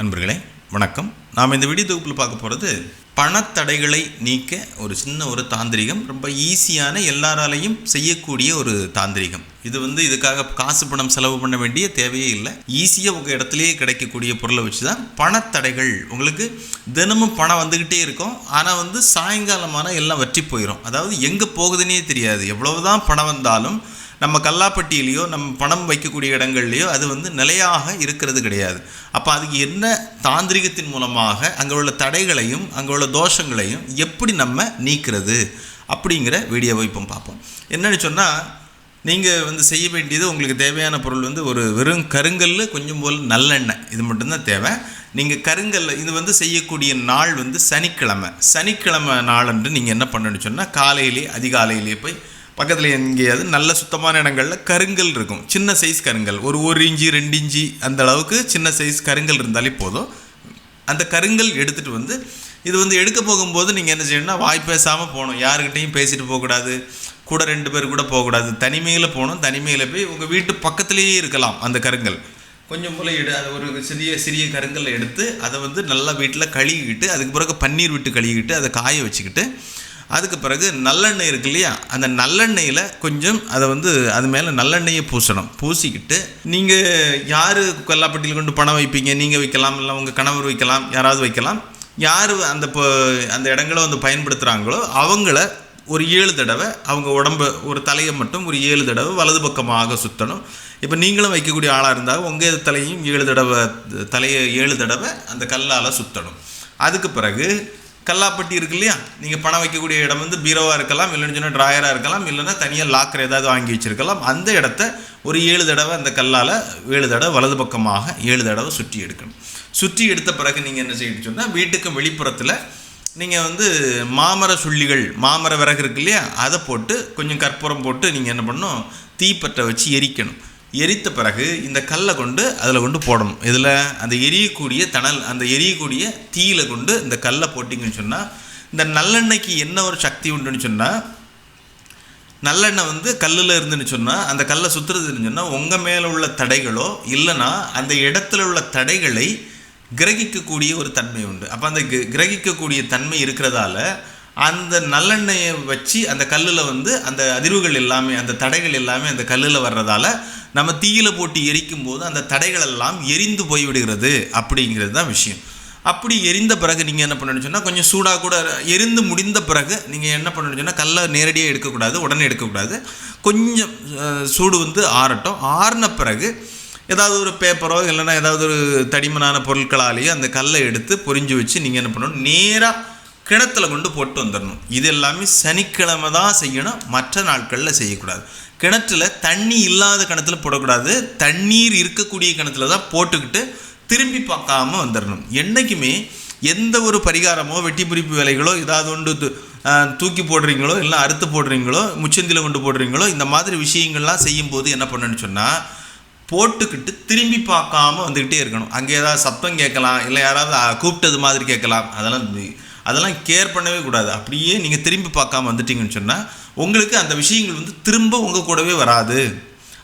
அன்பர்களே வணக்கம். நாம் இந்த வீடியோ தொகுப்பில் பார்க்க போகிறது பணத்தடைகளை நீக்க ஒரு சின்ன ஒரு தாந்திரிகம் ரொம்ப ஈஸியான எல்லாராலையும் செய்யக்கூடிய ஒரு தாந்திரிகம். இது வந்து இதுக்காக காசு பணம் செலவு பண்ண வேண்டிய தேவையே இல்லை. ஈஸியாக உங்கள் இடத்துலையே கிடைக்கக்கூடிய பொருளை வச்சு தான் பணத்தடைகள் உங்களுக்கு தினமும் பணம் வந்துக்கிட்டே இருக்கும். ஆனால் வந்து சாயங்காலமான எல்லாம் வற்றி போயிடும் அதாவது எங்கே போகுதுன்னே தெரியாது. எவ்வளவுதான் பணம் வந்தாலும் நம்ம கல்லாப்பட்டியிலையோ நம்ம பணம் வைக்கக்கூடிய இடங்கள்லையோ அது வந்து நிலையாக இருக்கிறது கிடையாது. அப்போ அதுக்கு என்ன தாந்திரிகத்தின் மூலமாக அங்கே உள்ள தடைகளையும் அங்கே உள்ள தோஷங்களையும் எப்படி நம்ம நீக்கிறது அப்படிங்கிற வீடியோவை இப்போ பார்ப்போம். என்னன்னு சொன்னால் நீங்கள் வந்து செய்ய வேண்டியது உங்களுக்கு தேவையான பொருள் வந்து ஒரு வெறும் கருங்கல் கொஞ்சம் போல் நல்லெண்ணெய். இது மட்டும்தான் தேவை. நீங்கள் கருங்கல் இது வந்து செய்யக்கூடிய நாள் வந்து சனிக்கிழமை. சனிக்கிழமை நாளன்று நீங்கள் என்ன பண்ணணும்னு சொன்னால் காலையிலே அதிகாலையிலே போய் பக்கத்தில் எங்கேயாவது நல்ல சுத்தமான இடங்களில் கருங்கல் இருக்கும். சின்ன சைஸ் கருங்கல். ஒரு ஒரு இஞ்சி ரெண்டு இஞ்சி அந்த அளவுக்கு சின்ன சைஸ் கருங்கல் இருந்தாலே போதும். அந்த கருங்கல் எடுத்துகிட்டு வந்து இது வந்து எடுக்க போகும்போது நீங்கள் என்ன செய்யணும்னா வாய் பேசாமல் போகணும். யாருக்கிட்டையும் பேசிட்டு போகக்கூடாது. கூட ரெண்டு பேர் கூட போகக்கூடாது. தனிமையில் போகணும். தனிமையில் போய் உங்கள் வீட்டு பக்கத்துலேயே இருக்கலாம் அந்த கருங்கல். கொஞ்சம் போல் எடு அது ஒரு சிறிய சிறிய கருங்கல் எடுத்து அதை வந்து நல்லா வீட்டில் கழுவிக்கிட்டு அதுக்கு பிறகு பன்னீர் விட்டு கழுவிக்கிட்டு அதை காய வச்சுக்கிட்டு அதுக்கு பிறகு நல்லெண்ணெய் இருக்கு இல்லையா? அந்த நல்லெண்ணெயில் கொஞ்சம் அதை வந்து அது மேலே நல்லெண்ணெயை பூசணும். பூசிக்கிட்டு நீங்கள் யார் கொல்லாப்பட்டியில் கொண்டு பணம் வைப்பீங்க? நீங்கள் வைக்கலாம். இல்லை உங்கள் கணவர் வைக்கலாம். யாராவது வைக்கலாம். யார் அந்த இப்போ அந்த இடங்களை வந்து பயன்படுத்துகிறாங்களோ அவங்கள ஒரு ஏழு தடவை அவங்க உடம்பு ஒரு தலையை மட்டும் ஒரு ஏழு தடவை வலது பக்கமாக சுற்றணும் இப்போ நீங்களும் வைக்கக்கூடிய ஆளாக இருந்தால் உங்கள் தலையும் ஏழு தடவை தலையை ஏழு தடவை அந்த கல்லால் சுற்றணும் அதுக்கு பிறகு கல்லாப்பட்டி இருக்கு இல்லையா? நீங்கள் பணம் வைக்கக்கூடிய இடம் வந்து பீரோவாக இருக்கலாம் இல்லைன்னு சொன்னால் ட்ராயராக இருக்கலாம் இல்லைன்னா தனியாக லாக்கர் ஏதாவது வாங்கி வச்சுருக்கலாம். அந்த இடத்த ஒரு ஏழு தடவை அந்த கல்லால் ஏழு தடவை வலது பக்கமாக ஏழு தடவை சுற்றி எடுக்கணும். சுற்றி எடுத்த பிறகு நீங்கள் என்ன செய்யணும் சொன்னால் வீட்டுக்கு வெளிப்புறத்தில் நீங்கள் வந்து மாமர சுள்ளிகள் மாமர விறகு இருக்கு இல்லையா? அதை போட்டு கொஞ்சம் கற்பூரம் போட்டு நீங்கள் என்ன பண்ணணும் தீப்பற்ற வச்சு எரிக்கணும். எரித்த பிறகு இந்த கல்லை கொண்டு அதில் கொண்டு போடணும். இதில் அந்த எரியக்கூடிய தணல் அந்த எரியக்கூடிய தீயில கொண்டு இந்த கல்லை போட்டிங்கன்னு சொன்னால் இந்த நல்லெண்ணெய்க்கு என்ன ஒரு சக்தி உண்டுன்னு சொன்னால் நல்லெண்ணெய் வந்து கல்லில் இருந்துன்னு சொன்னால் அந்த கல்லை சுற்றுறதுன்னு சொன்னால் உங்கள் மேலே உள்ள தடைகளோ இல்லைன்னா அந்த இடத்துல உள்ள தடைகளை கிரகிக்கக்கூடிய ஒரு தன்மை உண்டு. அப்போ அந்த கிரகிக்கக்கூடிய தன்மை இருக்கிறதால அந்த நல்லெண்ணெயை வச்சு அந்த கல்லில் வந்து அந்த அதிர்வுகள் எல்லாமே அந்த தடைகள் எல்லாமே அந்த கல்லில் வர்றதால நம்ம தீயில போட்டு எரிக்கும் போது அந்த தடைகள் எல்லாம் எரிந்து போய்விடுகிறது அப்படிங்கிறது தான் விஷயம். அப்படி எரிந்த பிறகு நீங்கள் என்ன பண்ணணும்னு சொன்னால் கொஞ்சம் சூடாக கூட எரிந்து முடிந்த பிறகு நீங்கள் என்ன பண்ணணும்னு சொன்னால் கல்லை நேரடியாக எடுக்கக்கூடாது உடனே எடுக்கக்கூடாது. கொஞ்சம் சூடு வந்து ஆறட்டும். ஆறின பிறகு ஏதாவது ஒரு பேப்பரோ இல்லைன்னா ஏதாவது ஒரு தடிமனான பொருட்களாலேயோ அந்த கல்லை எடுத்து பொறிஞ்சு வச்சு நீங்கள் என்ன பண்ணணும் நேராக கிணத்துல கொண்டு போட்டு வந்துடணும். இது எல்லாமே சனிக்கிழமை தான் செய்யணும். மற்ற நாட்களில் செய்யக்கூடாது. கிணத்துல தண்ணி இல்லாத கிணத்துல போடக்கூடாது. தண்ணீர் இருக்கக்கூடிய கிணத்துல தான் போட்டுக்கிட்டு திரும்பி பார்க்காம வந்துடணும். என்றைக்குமே எந்த ஒரு பரிகாரமோ வெட்டி பிரிப்பு வேலைகளோ ஏதாவது ஒன்று தூக்கி போடுறீங்களோ இல்லை அறுத்து போடுறீங்களோ முச்சந்தியில் கொண்டு போடுறீங்களோ இந்த மாதிரி விஷயங்கள்லாம் செய்யும்போது என்ன பண்ணுன்னு சொன்னால் போட்டுக்கிட்டு திரும்பி பார்க்காம வந்துக்கிட்டே இருக்கணும். அங்கே ஏதாவது சத்தம் கேட்கலாம் இல்லை யாராவது கூப்பிட்டது மாதிரி கேட்கலாம். அதெல்லாம் அதெல்லாம் கேர் பண்ணவே கூடாது. அப்படியே நீங்கள் திரும்பி பார்க்காம வந்துட்டீங்கன்னு சொன்னால் உங்களுக்கு அந்த விஷயங்கள் வந்து திரும்ப உங்கள் கூடவே வராது.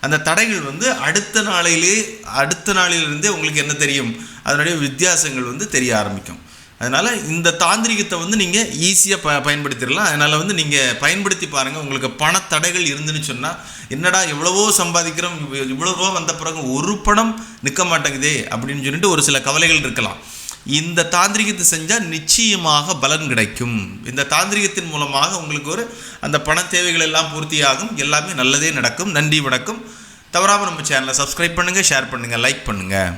அந்த தடைகள் வந்து அடுத்த நாளையிலே அடுத்த நாளிலிருந்தே உங்களுக்கு என்ன தெரியும்? அதனுடைய வித்தியாசங்கள் வந்து தெரிய ஆரம்பிக்கும். அதனால் இந்த தாந்திரிகத்தை வந்து நீங்கள் ஈஸியாக ப பயன்படுத்திடலாம். அதனால் வந்து நீங்கள் பயன்படுத்தி பாருங்கள் உங்களுக்கு பணத்தடைகள் இருந்துன்னு சொன்னால் என்னடா எவ்வளவோ சம்பாதிக்கிறோம் இவ்வளவோ வந்த பிறகு ஒரு பணம் நிற்க மாட்டேங்குதே அப்படின்னு சொல்லிட்டு ஒரு சில கவலைகள் இருக்கலாம். இந்த தாந்திரிகத்தை செஞ்சால் நிச்சயமாக பலன் கிடைக்கும். இந்த தாந்திரிகத்தின் மூலமாக உங்களுக்கு ஒரு அந்த பண தேவைகள் எல்லாம் பூர்த்தியாகும். எல்லாமே நல்லதே நடக்கும். நன்றி வணக்கம். தவறாமல் நம்ம சேனலை சப்ஸ்கிரைப் பண்ணுங்கள் ஷேர் பண்ணுங்கள் லைக் பண்ணுங்கள்